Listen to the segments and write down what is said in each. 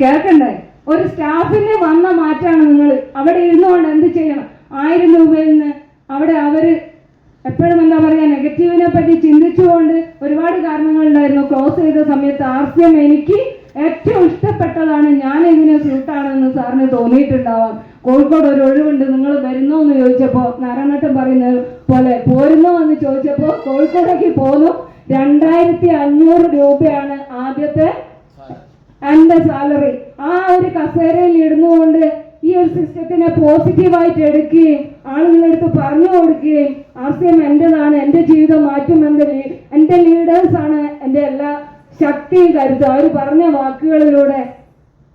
കേൾക്കണ്ടേ? ഒരു സ്റ്റാഫിനെ വന്ന മാറ്റാണ് നിങ്ങൾ അവിടെ ഇരുന്നുകൊണ്ട് എന്ത് ചെയ്യണം? ആയിരം രൂപയിൽ നിന്ന് അവിടെ അവർ എപ്പോഴും എന്താ പറയാ നെഗറ്റീവിനെ പറ്റി ചിന്തിച്ചുകൊണ്ട് ഒരുപാട് കാരണങ്ങളുണ്ടായിരുന്നു ക്ലോസ് ചെയ്ത സമയത്ത് ആർസ്യം എനിക്ക് ഏറ്റവും ഇഷ്ടപ്പെട്ടതാണ്. ഞാൻ എങ്ങനെ സ്യൂട്ടാണെന്ന് സാറിന് തോന്നിയിട്ടുണ്ടാവാം. കോഴിക്കോട് ഒരു ഒഴിവുണ്ട് നിങ്ങൾ വരുന്നോ എന്ന് ചോദിച്ചപ്പോൾ നാരായണട്ടൻ പറയുന്നത് പോലെ പോരുന്നോ എന്ന് ചോദിച്ചപ്പോൾ കോഴിക്കോടേക്ക് പോന്നു. രണ്ടായിരത്തി അഞ്ഞൂറ് രൂപയാണ് ആദ്യത്തെ എന്റെ സാലറി ആ ഒരു കസേരയിൽ ഇടുന്നുകൊണ്ട് ഈ ഒരു സിസ്റ്റത്തിനെ പോസിറ്റീവായിട്ട് എടുക്കുകയും ആളുകളെടുത്ത് പറഞ്ഞു കൊടുക്കുകയും ആശയം എന്റെതാണ് എന്റെ ജീവിതം മാറ്റും എന്റെ എന്റെ ലീഡേഴ്സ് ആണ് എന്റെ എല്ലാ ശക്തിയും കരുതും അവർ പറഞ്ഞ വാക്കുകളിലൂടെ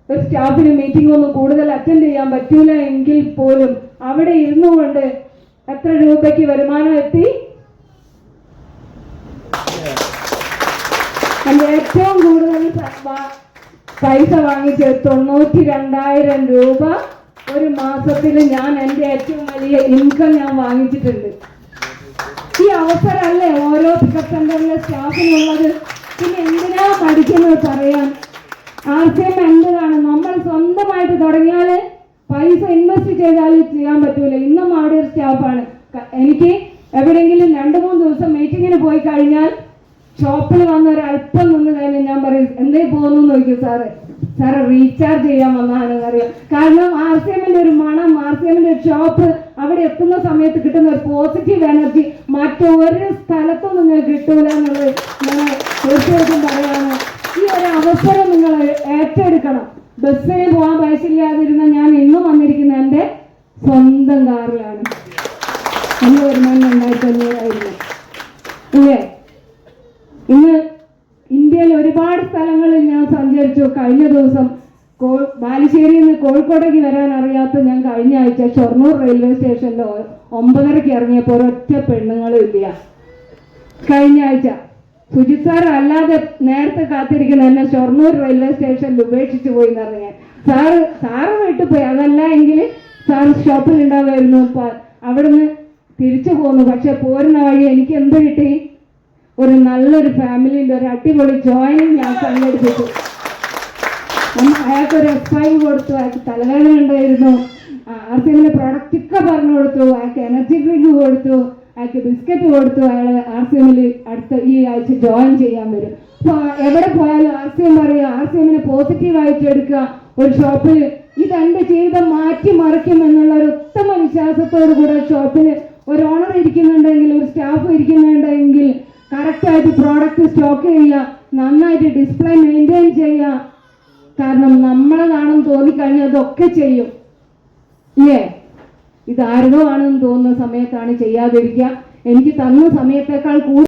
ഒരു സ്റ്റാഫിന് മീറ്റിംഗ് ഒന്നും കൂടുതൽ അറ്റൻഡ് ചെയ്യാൻ പറ്റൂല എങ്കിൽ പോലും അവിടെ ഇരുന്നു കൊണ്ട് എത്ര രൂപയ്ക്ക് വരുമാനം എത്തി? എന്റെ ഏറ്റവും കൂടുതൽ പൈസ വാങ്ങിച്ച് തൊണ്ണൂറ്റി രണ്ടായിരം രൂപ ഒരു മാസത്തിൽ ഞാൻ എന്റെ ഏറ്റവും വലിയ ഇൻകം ഞാൻ വാങ്ങിച്ചിട്ടുണ്ട്. ഈ അവസരമല്ലേ ഓരോ പിക്കപ്പ് സെന്ററിലെ സ്റ്റാഫിനുള്ളത്? പിന്നെ എന്തിനാ പഠിക്കുന്നത് പറയാൻ? ആർ സി നമ്മൾ സ്വന്തമായിട്ട് തുടങ്ങിയാൽ പൈസ ഇൻവെസ്റ്റ് ചെയ്താൽ ചെയ്യാൻ പറ്റൂല. ഇന്നും അവിടെ ഒരു സ്റ്റാഫാണ് എനിക്ക് എവിടെയെങ്കിലും രണ്ട് മൂന്ന് ദിവസം മീറ്റിങ്ങിന് പോയി കഴിഞ്ഞാൽ ഷോപ്പിൽ വന്ന ഒരു അല്പം നിന്ന് കഴിഞ്ഞ് ഞാൻ പറയും എന്തേ പോകുന്നു നോക്കൂ സാറ് സാറ് റീചാർജ് ചെയ്യാൻ വന്നതാണെന്ന് അറിയാം കാരണം ആർ സി എമ്മിന്റെ ഒരു മണം ആർ സി എമ്മിന്റെ ഒരു ഷോപ്പ് അവിടെ എത്തുന്ന സമയത്ത് കിട്ടുന്ന ഒരു പോസിറ്റീവ് എനർജി മറ്റൊരു സ്ഥലത്തും നിങ്ങൾ കിട്ടൂല എന്നുള്ളത് ഞാൻ തീർച്ചയായിട്ടും പറയാണ്. ഈ ഒരു അവസരം നിങ്ങൾ ഏറ്റെടുക്കണം. ബസ്സിന് പോകാൻ പൈസയില്ലാതിരുന്ന ഞാൻ ഇന്നും വന്നിരിക്കുന്ന എന്റെ സ്വന്തം കാറിലാണ്. അന്ന് വരുമാനം രണ്ടായിരത്തി ഇല്ലേ? ഇന്ന് ഇന്ത്യയിൽ ഒരുപാട് സ്ഥലങ്ങളിൽ ഞാൻ സഞ്ചരിച്ചു. കഴിഞ്ഞ ദിവസം കോ ബാലുശ്ശേരിയിൽ നിന്ന് കോഴിക്കോടേക്ക് വരാൻ അറിയാത്ത ഞാൻ കഴിഞ്ഞ ആഴ്ച ഷൊർണൂർ റെയിൽവേ സ്റ്റേഷനിൽ ഒമ്പതരയ്ക്ക് ഇറങ്ങിയപ്പോൾ ഒരൊറ്റ പെണ്ണുങ്ങളും ഇല്ല. കഴിഞ്ഞ ആഴ്ച സുജിത് സാർ അല്ലാതെ നേരത്തെ കാത്തിരിക്കുന്ന എന്നെ ഷൊർണൂർ റെയിൽവേ സ്റ്റേഷനിൽ ഉപേക്ഷിച്ചു പോയി എന്ന് പറഞ്ഞു. സാറ് സാറ് വീട്ടിൽ പോയി. അതല്ല എങ്കിൽ സാർ ഷോപ്പിൽ ഉണ്ടാവുമായിരുന്നു. അവിടുന്ന് തിരിച്ചു പോന്നു. പക്ഷെ പോരുന്ന വഴി എനിക്ക് എന്ത് കിട്ടി? ഒരു നല്ലൊരു ഫാമിലിന്റെ ഒരു അടിപൊളി ജോയിനിങ് ഞാൻ സംഘടിപ്പിച്ചു അയാൾക്ക് ഒരു എഫ് ഐ കൊടുത്തു അയാൾക്ക് തലവേദന ഉണ്ടായിരുന്നു. ആർ ഇങ്ങനെ എമ്മിന്റെ പ്രൊഡക്റ്റ് ഒക്കെ പറഞ്ഞു കൊടുത്തു അയാൾക്ക് എനർജി ഡ്രിങ്ക് കൊടുത്തു അയാൾക്ക് ബിസ്ക്കറ്റ് കൊടുത്തു അയാൾ ആർ സി എമ്മിൽ അടുത്ത ഈ ആഴ്ച ജോയിൻ ചെയ്യാൻ വരും. അപ്പൊ എവിടെ പോയാലും ആർ സി എം പറയുക ആർ സി എമ്മിനെ പോസിറ്റീവായിട്ട് എടുക്കുക ഒരു ഷോപ്പിൽ ഇത് എന്റെ ജീവിതം മാറ്റി മറിക്കും എന്നുള്ള ഒരു ഉത്തമ വിശ്വാസത്തോടു കൂടെ ഷോപ്പിൽ ഒരു ഓണർ ഇരിക്കുന്നുണ്ടെങ്കിൽ ഒരു സ്റ്റാഫ് ഇരിക്കുന്നുണ്ടെങ്കിൽ കറക്റ്റായിട്ട് പ്രോഡക്റ്റ് സ്റ്റോക്ക് ചെയ്യുക നന്നായിട്ട് ഡിസ്പ്ലേ മെയിന്റെയിൻ ചെയ്യുക. കാരണം നമ്മളതാണെന്ന് തോന്നിക്കഴിഞ്ഞാൽ അതൊക്കെ ചെയ്യും. ഇല്ലേ? ഇതാരോ ആണെന്ന് തോന്നുന്ന സമയത്താണ് ചെയ്യാതിരിക്കുക. എനിക്ക് തന്ന സമയത്തേക്കാൾ കൂടുതൽ